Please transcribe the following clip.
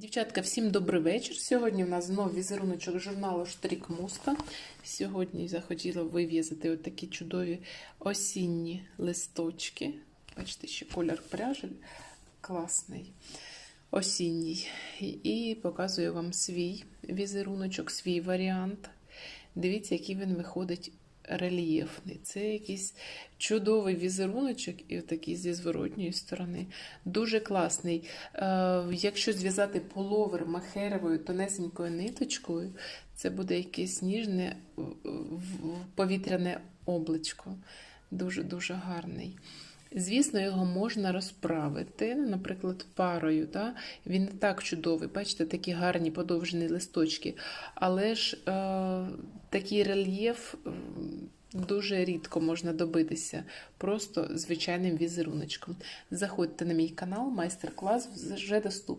Дівчатка, всім добрий вечір. Сьогодні у нас знову візеруночок журналу Штрік Муста. Сьогодні захотіла вив'язати отакі чудові осінні листочки. Бачите, ще колір пряжі класний, осінній. І показую вам свій візеруночок, свій варіант. Дивіться, який він виходить рельєфний. Це якийсь чудовий візеруночок і отакий зі зворотньої сторони. Дуже класний. Е, якщо зв'язати половер махеровою тонесенькою ниточкою, це буде якесь ніжне в- повітряне обличко. Дуже-дуже гарний. Звісно, його можна розправити, наприклад, парою. Да? Він не так чудовий. Бачите, такі гарні подовжені листочки. Але ж е, такий рельєф дуже рідко можна добитися просто звичайним візеруночком. Заходьте на мій канал, майстер-клас вже доступен.